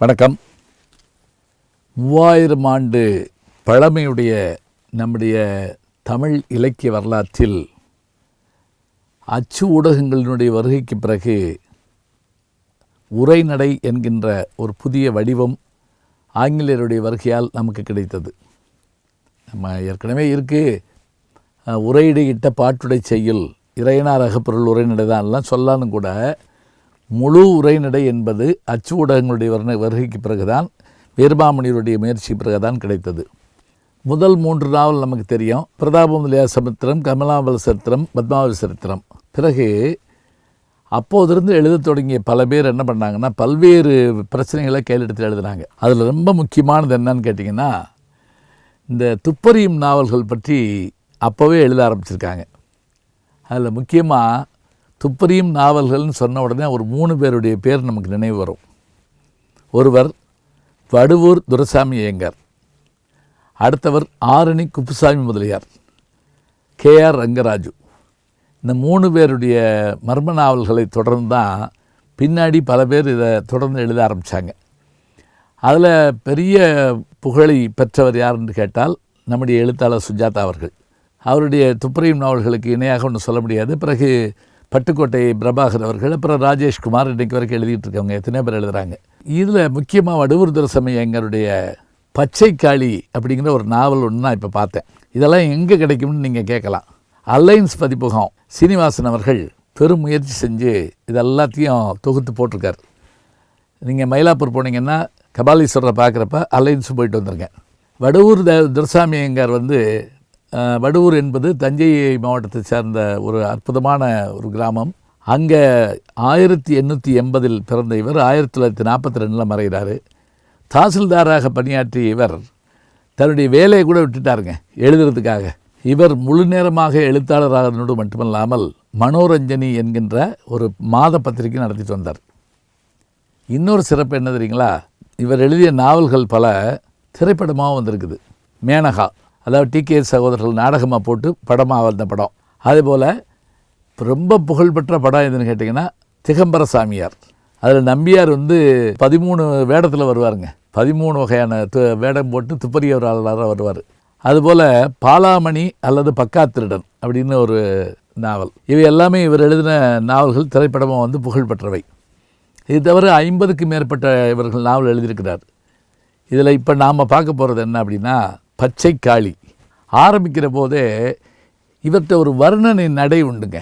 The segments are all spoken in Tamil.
வணக்கம். மூவாயிரம் ஆண்டு பழமையுடைய நம்முடைய தமிழ் இலக்கிய வரலாற்றில் அச்சு ஊடகங்களினுடைய வருகைக்கு பிறகு உரைநடை என்கின்ற ஒரு புதிய வடிவம் ஆங்கிலேயருடைய வருகையால் நமக்கு கிடைத்தது. நம்ம ஏற்கனவே இருக்குது உரையிடையிட்ட பாட்டுடை செய்யுள் இறையனார் அகப்பொருள் உரைநடை தான் எல்லாம் சொல்லாலும் கூட முழு உரைநடை என்பது அச்சு ஊடகங்களுடைய வர்ண வருகைக்கு பிறகுதான் வீரபாமணியருடைய முயற்சி பிறகுதான் கிடைத்தது. முதல் மூன்று நாவல் நமக்கு தெரியும். பிரதாபமுதலியா சரித்திரம் கமலாபல சரித்திரம் பத்மாவதி சரித்திரம். பிறகு அப்போதிருந்து எழுதத் தொடங்கிய பல பேர் என்ன பண்ணாங்கன்னா பல்வேறு பிரச்சனைகளை கையில் எடுத்து எழுதுனாங்க. அதில் ரொம்ப முக்கியமானது என்னன்னு கேட்டிங்கன்னா இந்த துப்பறியும் நாவல்கள் பற்றி அப்போவே எழுத ஆரம்பிச்சிருக்காங்க. அதில் முக்கியமாக துப்பறியும் நாவல்கள்னு சொன்ன உடனே ஒரு மூணு பேருடைய பேர் நமக்கு நினைவு வரும். ஒருவர் வடுவூர் துரசாமி ஐயங்கார். அடுத்தவர் Arani Kuppusamy Mudaliar. K R Rangaraju. இந்த மூணு பேருடைய மர்ம நாவல்களை தொடர்ந்து தான் பின்னாடி பல பேர் இதை தொடர்ந்து எழுத ஆரம்பித்தாங்க அதில் பெரிய புகழை பெற்றவர் யாருன்னு கேட்டால் நம்முடைய எழுத்தாளர் சுஜாதா அவர்கள். அவருடைய துப்பறியும் நாவல்களுக்கு இணையாக ஒன்று சொல்ல முடியாது. பிறகு பட்டுக்கோட்டை பிரபாகர் அவர்கள் அப்புறம் ராஜேஷ்குமார் இன்றைக்கு வரைக்கும் எழுதிட்டு இருக்கவங்க எத்தனை பேர் எழுதுகிறாங்க இதில் முக்கியமாக வடுவூர் துரசமி எங்களுடைய பச்சை காளி அப்படிங்கிற ஒரு நாவல் ஒன்று நான் இப்போ பார்த்தேன். இதெல்லாம் எங்கே கிடைக்கும்னு நீங்கள் கேட்கலாம். அலைன்ஸ் பதிப்புகம் சீனிவாசன் அவர்கள் பெரும் முயற்சி செஞ்சு இது எல்லாத்தையும் தொகுத்து போட்டிருக்கார். நீங்கள் மயிலாப்பூர் போனீங்கன்னா கபாலீஸ்வரரை பார்க்குறப்ப அலைன்ஸும் போயிட்டு வந்துருங்க வடவூர் த துரசாமி எங்கார் வந்து வடுவூர் என்பது தஞ்சை மாவட்டத்தை சேர்ந்த ஒரு அற்புதமான ஒரு கிராமம். அங்கே ஆயிரத்தி எண்ணூற்றி எண்பதில் பிறந்த இவர் ஆயிரத்தி தொள்ளாயிரத்தி நாற்பத்தி ரெண்டில் மறைகிறார். தாசில்தாராக பணியாற்றிய இவர் தன்னுடைய வேலையை கூட விட்டுட்டாருங்க எழுதுறதுக்காக. இவர் முழு நேரமாக எழுத்தாளரானது மட்டுமல்லாமல் மனோரஞ்சனி என்கின்ற ஒரு மாத பத்திரிகை நடத்திட்டு வந்தார். இன்னொரு சிறப்பு என்ன தெரியுங்களா? இவர் எழுதிய நாவல்கள் பல திரைப்படமாகவும் வந்திருக்குது. மேனகா. அதாவது டி கே சகோதரர்கள் நாடகமாக போட்டு படமாக வந்த படம். அதேபோல் ரொம்ப புகழ்பெற்ற படம் எதுன்னு கேட்டிங்கன்னா திகம்பர சாமியார். அதில் நம்பியார் வந்து பதிமூணு வேடத்தில் வருவாருங்க. பதிமூணு வகையான து வேடம் போட்டு துப்பறியவராளராக வருவார். அதுபோல் பாலாமணி அல்லது பக்கா திருடன் அப்படின்னு ஒரு நாவல். இவை எல்லாமே இவர் எழுதின நாவல்கள் திரைப்படமாக வந்து புகழ்பெற்றவை. இது தவிர ஐம்பதுக்கு மேற்பட்ட இவர்கள் நாவல் எழுதியிருக்கிறார். இதில் இப்போ நாம் பார்க்க போகிறது என்ன அப்படின்னா பச்சை காளி. ஆரம்பிக்கிற போதே இவர்கிட்ட ஒரு வர்ணனை நடை உண்டுங்க.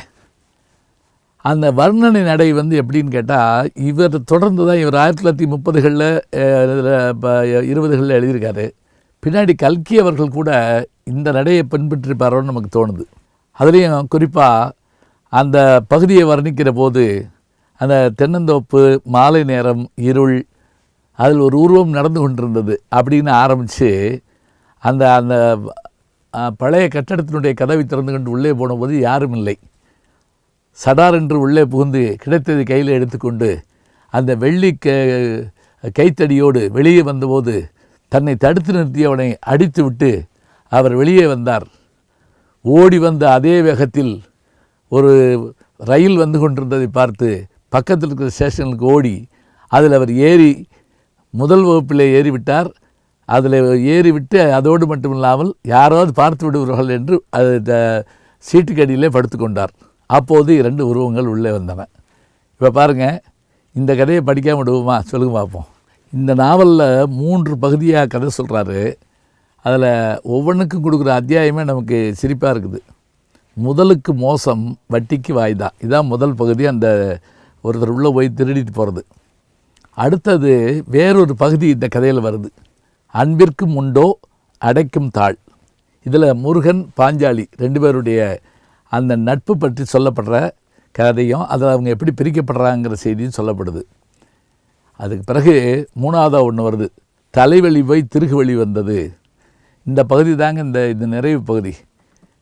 அந்த வர்ணனை நடை வந்து எப்படின்னு கேட்டால் இவர் தொடர்ந்து தான் இவர் ஆயிரத்தி தொள்ளாயிரத்தி முப்பதுகளில் இருபதுகளில் எழுதியிருக்காரு. பின்னாடி கல்கி அவர்கள் கூட இந்த நடையை பின்பற்றிருப்பாரோன்னு நமக்கு தோணுது. அதுலேயும் குறிப்பாக அந்த பகுதியை வர்ணிக்கிற போது அந்த தென்னந்தோப்பு மாலை நேரம் இருள் அதில் ஒரு உருவம் நடந்து கொண்டிருந்தது அப்படின்னு ஆரம்பித்து அந்த அந்த பழைய கட்டடத்தினுடைய கதவை திறந்து கொண்டு உள்ளே போனபோது யாரும் இல்லை. சடார் என்று உள்ளே புகுந்து கிடைத்ததை கையில் எடுத்துக்கொண்டு அந்த வெள்ளி க கைத்தடியோடு வெளியே வந்தபோது தன்னை தடுத்து நிறுத்தியவனை அடித்து விட்டு அவர் வெளியே வந்தார். ஓடி வந்த அதே வேகத்தில் ஒரு ரயில் வந்து கொண்டிருந்ததை பார்த்து பக்கத்தில் இருக்கிற ஸ்டேஷனுக்கு ஓடி அதில் அவர் ஏறி முதல் வகுப்பில் ஏறிவிட்டார். அதில் ஏறிவிட்டு அதோடு மட்டுமில்லாமல் யாராவது பார்த்து விடுவார்கள் என்று அது த- சீட்டுக்கடியிலே படுத்துக்கொண்டார். அப்போது இரண்டு உருவங்கள் உள்ளே வந்தன. இப்போ பாருங்கள் இந்த கதையை படிக்காம விடுவோமா? சொல்லுங்க பார்ப்போம் இந்த நாவலில் மூன்று பகுதியாக கதை சொல்கிறாரு அதில் ஒவ்வொன்றுக்கும் கொடுக்குற அத்தியாயமே நமக்கு சிரிப்பாக இருக்குது. முதலுக்கு மோசம் வட்டிக்கு வாய்தா. இதான் முதல் பகுதி அந்த ஒருத்தர் உள்ளே போய் திருடிட்டு போகிறது அடுத்தது வேறொரு பகுதி இந்த கதையில் வருது. அன்பிற்கும் உண்டோ அடைக்கும் தாள் இதில் முருகன் பாஞ்சாலி ரெண்டு பேருடைய அந்த நட்பு பற்றி சொல்லப்படுற கதையும் அதில் அவங்க எப்படி பிரிக்கப்படுறாங்கிற செய்தியும் சொல்லப்படுது. அதுக்கு பிறகு மூணாவதாக ஒன்று வருது. தலைவலி போய் திருகு வழி வந்தது. இந்த பகுதி தாங்க இந்த இந்த நிறைவு பகுதி.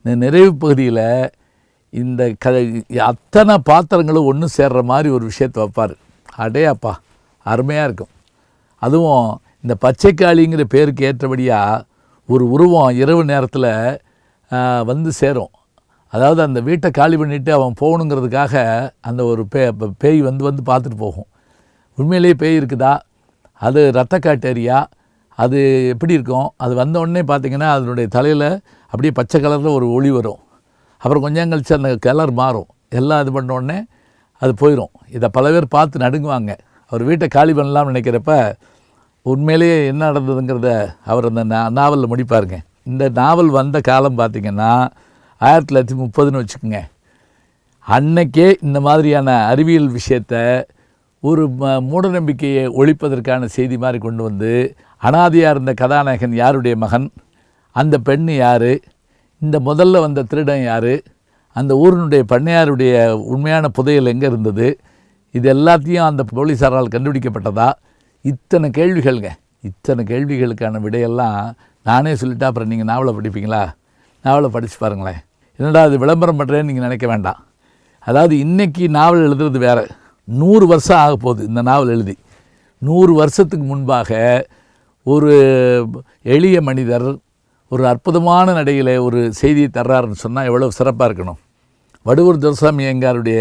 இந்த நிறைவு பகுதியில் இந்த க அத்தனை பாத்திரங்களும் ஒன்று சேர்ற மாதிரி ஒரு விஷயத்தை வைப்பார். அடையாப்பா அருமையாக இருக்கும். அதுவும் இந்த பச்சைக்காளிங்கிற பேருக்கு ஏற்றபடியாக ஒரு உருவம் இரவு நேரத்தில் வந்து சேரும். அதாவது அந்த வீட்டை காலி பண்ணிவிட்டு அவன் போகணுங்கிறதுக்காக அந்த ஒரு பே பேய் வந்து வந்து பார்த்துட்டு போகும். உண்மையிலேயே பேய் இருக்குதா? அது ரத்த காட்டேரியா அது எப்படி இருக்கும்? அது வந்த உடனே பார்த்தீங்கன்னா அதனுடைய தலையில் அப்படியே பச்சை கலரில் ஒரு ஒளி வரும். அப்புறம் கொஞ்சம் கழிச்சு அந்த கலர் மாறும். எல்லாம் இது பண்ண உடனே அது போயிடும் இதை பல பேர் பார்த்து நடுங்குவாங்க. அவர் வீட்டை காலி பண்ணலாம்னு நினைக்கிறப்ப உண்மையிலேயே என்ன நடந்ததுங்கிறத அவர் அந்த நாவலில் முடிப்பாருங்க. இந்த நாவல் வந்த காலம் பார்த்திங்கன்னா ஆயிரத்தி தொள்ளாயிரத்தி முப்பதுன்னு வச்சுக்கோங்க. அன்னைக்கே இந்த மாதிரியான அறிவியல் விஷயத்தை ஒரு ம- மூடநம்பிக்கையை ஒழிப்பதற்கான செய்தி மாதிரி கொண்டு வந்து அனாதையாக இருந்த கதாநாயகன் யாருடைய மகன்? அந்த பெண் யார்? இந்த முதல்ல வந்த திருடன் யார்? அந்த ஊரினுடைய பண்ணையாருடைய உண்மையான புதையல் எங்கே இருந்தது? இது எல்லாத்தையும் அந்த போலீஸாரால் கண்டுபிடிக்கப்பட்டதா? இத்தனை கேள்விகள்ங்க. இத்தனை கேள்விகளுக்கான விடையெல்லாம் நானே சொல்லிட்டா அப்புறம் நீங்கள் நாவலை படிப்பீங்களா? நாவலை படித்து பாருங்களேன். என்னடா அது விளம்பரம் பண்ணுறேன்னு நீங்கள் நினைக்க வேண்டாம். அதாவது இன்றைக்கி நாவல் எழுதுறது வேறு. நூறு வருஷம் ஆக போகுது இந்த நாவல் எழுதி. நூறு வருஷத்துக்கு முன்பாக ஒரு எளிய மனிதர் ஒரு அற்புதமான நடையில் ஒரு செய்தியை தர்றாருன்னு சொன்னால் எவ்வளோ சிறப்பாக இருக்கணும். வடுவூர் துரசாமி ஐயங்காருடைய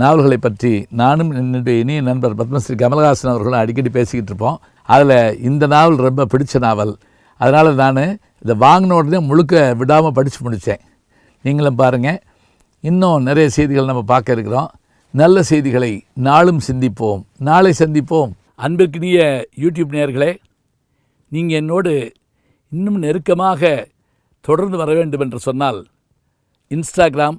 நாவல்களை பற்றி நானும் என்னுடைய இனிய நண்பர் பத்மஸ்ரீ கமலஹாசன் அவர்களும் அடிக்கடி பேசிக்கிட்டு இருப்போம். அதில் இந்த நாவல் ரொம்ப பிடிச்ச நாவல். அதனால் நான் இதை வாங்கின உடனே முழுக்க விடாமல் படித்து முடித்தேன் நீங்களும் பாருங்கள் இன்னும் நிறைய செய்திகள் நம்ம பார்க்க இருக்கிறோம். நல்ல செய்திகளை நாளும் சிந்திப்போம். நாளை சந்திப்போம். அன்பிற்கினிய யூடியூப் நேயர்களே நீங்கள் என்னோடு இன்னும் நெருக்கமாக தொடர்ந்து வர வேண்டும் என்று சொன்னால் இன்ஸ்டாகிராம்